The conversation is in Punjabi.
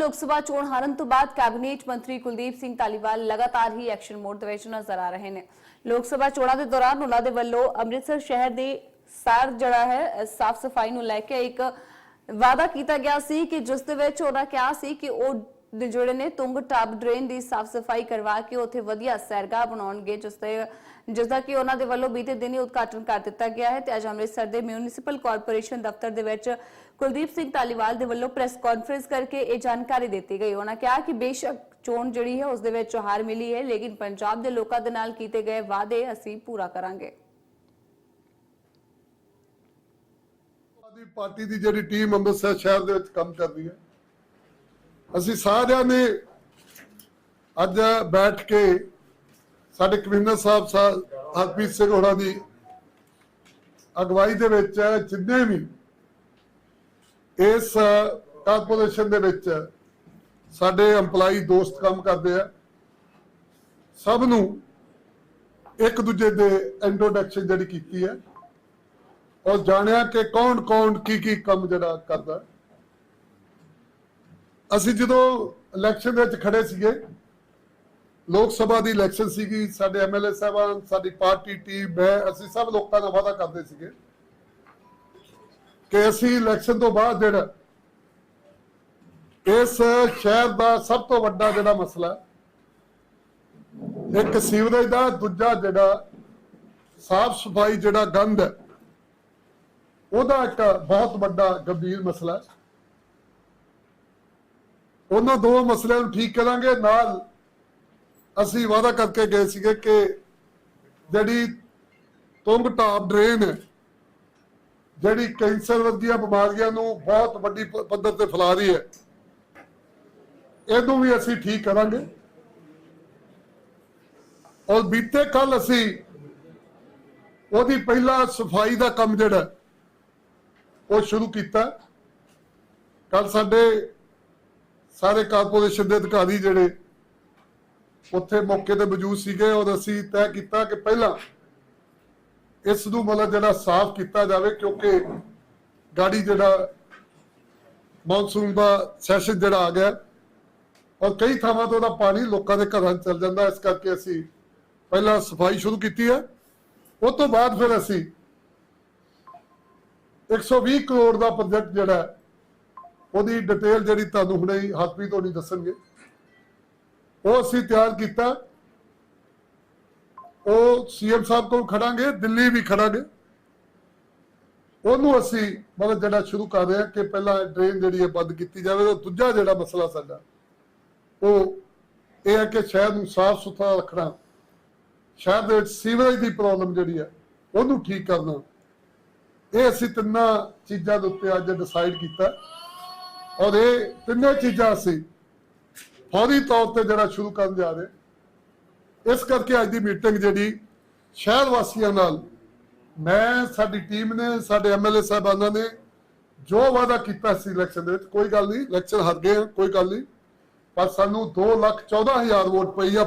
ਲੋਕ ਸਭਾ ਚੋਣ ਹਾਰਨ ਤੋਂ ਬਾਅਦ ਕੈਬਨਿਟ ਮੰਤਰੀ ਕੁਲਦੀਪ ਸਿੰਘ ਧਾਲੀਵਾਲ ਲਗਾਤਾਰ ਹੀ ਐਕਸ਼ਨ ਮੋਡ ਦੇ ਵਿੱਚ ਨਜ਼ਰ ਆ ਰਹੇ ਨੇ। ਲੋਕ ਸਭਾ ਚੋਣਾਂ ਦੇ ਦੌਰਾਨ ਉਹਨਾਂ ਦੇ ਵੱਲੋਂ ਅੰਮ੍ਰਿਤਸਰ ਸ਼ਹਿਰ ਦੇ ਸਾਰ ਜਿਹੜਾ ਹੈ ਸਾਫ਼ ਸਫ਼ਾਈ ਨੂੰ ਲੈ ਕੇ ਇੱਕ ਵਾਅਦਾ ਕੀਤਾ ਗਿਆ ਸੀ ਕਿ ਜਿਸ ਦੇ ਵਿੱਚ ਉਹਨਾਂ ਕਿਹਾ ਸੀ ਕਿ ਉਹ ਜਿਹੜੇ ਨੇ ਤੁੰਗ ਟਾਪ ਡਰੇਨ ਦੀ ਸਾਫ਼ ਸਫ਼ਾਈ ਕਰਵਾ ਕੇ ਉੱਥੇ ਵਧੀਆ ਸੈਰਗਾਹ ਬਣਾਉਣਗੇ, ਜਿਸ ਦੇ ਜਿਸ ਦਾ ਕਿ ਉਹਨਾਂ ਦੇ ਵੱਲੋਂ ਬੀਤੇ ਦਿਨੀ ਉਦਘਾਟਨ ਕਰ ਦਿੱਤਾ ਗਿਆ ਹੈ ਤੇ ਅੱਜ ਅੰਮ੍ਰਿਤਸਰ ਦੇ ਮਿਊਨਿਸਪਲ ਕਾਰਪੋਰੇਸ਼ਨ ਦਫ਼ਤਰ ਦੇ ਵਿੱਚ ਕੁਲਦੀਪ ਸਿੰਘ ਧਾਲੀਵਾਲ ਦੇ ਵੱਲੋਂ ਪ੍ਰੈਸ ਕਾਨਫਰੰਸ ਕਰਕੇ ਇਹ ਜਾਣਕਾਰੀ ਦਿੱਤੀ ਗਈ। ਉਹਨਾਂ ਕਿਹਾ ਕਿ ਬੇਸ਼ੱਕ ਚੋਣ ਜਿਹੜੀ ਹੈ ਉਸ ਦੇ ਵਿੱਚ ਹਾਰ ਮਿਲੀ ਹੈ, ਲੇਕਿਨ ਪੰਜਾਬ ਦੇ ਲੋਕਾਂ ਦੇ ਨਾਲ ਕੀਤੇ ਗਏ ਵਾਅਦੇ ਅਸੀਂ ਪੂਰਾ ਕਰਾਂਗੇ। ਆਦੀ ਪਾਰਟੀ ਦੀ ਜਿਹੜੀ ਟੀਮ ਅੰਮ੍ਰਿਤਸਰ ਸ਼ਹਿਰ ਦੇ ਵਿੱਚ ਕੰਮ ਕਰਦੀ ਹੈ ਅਸੀਂ ਸਾਰਿਆਂ ਨੇ ਅੱਜ ਬੈਠ ਕੇ ਸਾਡੇ ਕਮਿਸ਼ਨਰ ਸਾਹਿਬ ਸਾਹਿਬ ਹਰਪ੍ਰੀਤ ਸਿੰਘ ਹੋਰਾਂ ਦੀ ਅਗਵਾਈ ਦੇ ਵਿੱਚ ਜਿੰਨੇ ਵੀ ਇਸ ਕਾਰਪੋਰੇਸ਼ਨ ਦੇ ਵਿੱਚ ਸਾਡੇ EMPLOYE ਦੋਸਤ ਕੰਮ ਕਰਦੇ ਆ, ਸਭ ਨੂੰ ਇੱਕ ਦੂਜੇ ਦੇ ਇੰਟਰੋਡਕਸ਼ਨ ਜਿਹੜੀ ਕੀਤੀ ਹੈ, ਔਰ ਜਾਣਿਆ ਕਿ ਕੌਣ ਕੌਣ ਕੀ ਕੀ ਕੰਮ ਜਿਹੜਾ ਕਰਦਾ। ਅਸੀਂ ਜਦੋਂ ਇਲੈਕਸ਼ਨ ਦੇ ਵਿੱਚ ਖੜੇ ਸੀਗੇ, ਲੋਕ ਸਭਾ ਦੀ ਇਲੈਕਸ਼ਨ ਸੀਗੀ, ਸਾਡੇ ਐਮਐਲਏ ਸਾਹਿਬਾਨ, ਸਾਡੀ ਪਾਰਟੀ ਟੀਮ ਮੈਂ, ਅਸੀਂ ਸਭ ਲੋਕਾਂ ਦਾ ਵਾਅਦਾ ਕਰਦੇ ਸੀਗੇ ਕਿ ਅਸੀਂ ਇਲੈਕਸ਼ਨ ਤੋਂ ਬਾਅਦ ਜਿਹੜਾ ਇਸ ਸ਼ਹਿਰ ਦਾ ਸਭ ਤੋਂ ਵੱਡਾ ਜਿਹੜਾ ਮਸਲਾ ਇੱਕ ਸੀਵਰੇਜ ਦਾ, ਦੂਜਾ ਜਿਹੜਾ ਸਾਫ਼ ਸਫ਼ਾਈ ਜਿਹੜਾ ਗੰਦ ਹੈ, ਉਹਦਾ ਇੱਕ ਬਹੁਤ ਵੱਡਾ ਗੰਭੀਰ ਮਸਲਾ ਹੈ। ਉਹਨਾਂ ਦੋ ਮਸਲਿਆਂ ਨੂੰ ਠੀਕ ਕਰਾਂਗੇ। ਨਾਲ ਅਸੀਂ ਵਾਅਦਾ ਕਰਕੇ ਗਏ ਸੀਗੇ ਕਿ ਜਿਹੜੀ ਤੁੰਗ ਟਾਪ ਡਰੇਨ ਹੈ, ਜਿਹੜੀ ਕੈਂਸਰ ਵਰਗੀਆਂ ਬਿਮਾਰੀਆਂ ਨੂੰ ਬਹੁਤ ਵੱਡੀ ਪੱਧਰ ਤੇ ਫੈਲਾ ਰਹੀ ਹੈ, ਇਹਨੂੰ ਵੀ ਅਸੀਂ ਠੀਕ ਕਰਾਂਗੇ। ਔਰ ਬੀਤੇ ਕੱਲ ਅਸੀਂ ਉਹਦੀ ਪਹਿਲਾ ਸਫ਼ਾਈ ਦਾ ਕੰਮ ਜਿਹੜਾ, ਉਹ ਸ਼ੁਰੂ ਕੀਤਾ। ਕੱਲ ਸਾਡੇ ਸਾਰੇ ਕਾਰਪੋਰੇਸ਼ਨ ਦੇ ਅਧਿਕਾਰੀ ਜਿਹੜੇ ਉੱਥੇ ਮੌਕੇ ਤੇ ਮੌਜੂਦ ਸੀਗੇ, ਔਰ ਅਸੀਂ ਤੈਅ ਕੀਤਾ ਕਿ ਪਹਿਲਾਂ ਇਸ ਨੂੰ ਮਤਲਬ ਜਿਹੜਾ ਸਾਫ਼ ਕੀਤਾ ਜਾਵੇ, ਕਿਉਂਕਿ ਗਾੜੀ ਜਿਹੜਾ ਮੌਨਸੂਨ ਦਾ ਸੈਸ਼ਨ ਜਿਹੜਾ ਆ ਗਿਆ, ਔਰ ਕਈ ਥਾਵਾਂ ਤੋਂ ਉਹਦਾ ਪਾਣੀ ਲੋਕਾਂ ਦੇ ਘਰਾਂ 'ਚ ਚਲ ਜਾਂਦਾ, ਇਸ ਕਰਕੇ ਅਸੀਂ ਪਹਿਲਾਂ ਸਫ਼ਾਈ ਸ਼ੁਰੂ ਕੀਤੀ ਹੈ। ਉਸ ਤੋਂ ਬਾਅਦ ਫਿਰ ਅਸੀਂ 120 ਕਰੋੜ ਦਾ ਪ੍ਰੋਜੈਕਟ ਜਿਹੜਾ ਉਹਦੀ ਡਿਟੇਲ ਜਿਹੜੀ ਤੁਹਾਨੂੰ ਹੁਣੇ ਹੀ ਹਰਪ੍ਰੀਤ ਹੋਣੀ ਦੱਸਣਗੇ। ਉਹ ਅਸੀਂ ਤਿਆਰ ਕੀਤਾ। ਉਹ ਸੀਐਮ ਸਾਹਿਬ ਕੋਲ ਖੜਾਂਗੇ, ਦਿੱਲੀ ਵੀ ਖੜਾਂਗੇ। ਉਹਨੂੰ ਅਸੀਂ ਮਤਲਬ ਜਿਹੜਾ ਸ਼ੁਰੂ ਕਰ ਰਹੇ ਹਾਂ ਕਿ ਪਹਿਲਾਂ ਡਰੇਨ ਜਿਹੜੀ ਹੈ ਬੰਦ ਕੀਤੀ ਜਾਵੇ, ਤੇ ਦੂਜਾ ਜਿਹੜਾ ਮਸਲਾ ਸਾਡਾ, ਉਹ ਇਹ ਹੈ ਕਿ ਸ਼ਹਿਰ ਨੂੰ ਸਾਫ਼ ਸੁਥਰਾ ਰੱਖਣਾ, ਸ਼ਹਿਰ ਦੇ ਸੀਵਰੇਜ ਦੀ ਪ੍ਰੋਬਲਮ ਜਿਹੜੀ ਹੈ, ਉਹਨੂੰ ਠੀਕ ਕਰਨਾ। ਇਹ ਅਸੀਂ ਤਿੰਨਾਂ ਚੀਜ਼ਾਂ ਦੇ ਉੱਤੇ ਅੱਜ ਡਿਸਾਈਡ ਕੀਤਾ। ਔਰ ਇਹ ਤਿੰਨੇ ਚੀਜ਼ਾਂ ਅਸੀਂ ਫੌਰੀ ਤੌਰ ਤੇ ਜਿਹੜਾ ਸ਼ੁਰੂ ਕਰਨ ਜਾ ਰਹੇ। ਇਸ ਕਰਕੇ ਅੱਜ ਦੀ ਮੀਟਿੰਗ ਜਿਹੜੀ ਸ਼ਹਿਰ ਵਾਸੀਆਂ ਨਾਲ ਮੈਂ, ਸਾਡੀ ਟੀਮ ਨੇ, ਸਾਡੇ ਐਮਐਲਏ ਸਾਹਿਬਾਨਾਂ ਨੇ ਜੋ ਵਾਅਦਾ ਕੀਤਾ ਸੀ ਇਲੈਕਸ਼ਨ ਦੇ ਵਿੱਚ, ਕੋਈ ਗੱਲ ਨਹੀਂ, ਇਲੈਕਸ਼ਨ ਹਾਰ ਗਏ ਕੋਈ ਗੱਲ ਨਹੀਂ। ਪਰ ਸਾਨੂੰ 2 ਲੱਖ 14 ਹਜ਼ਾਰ ਵੋਟ ਪਈ ਆ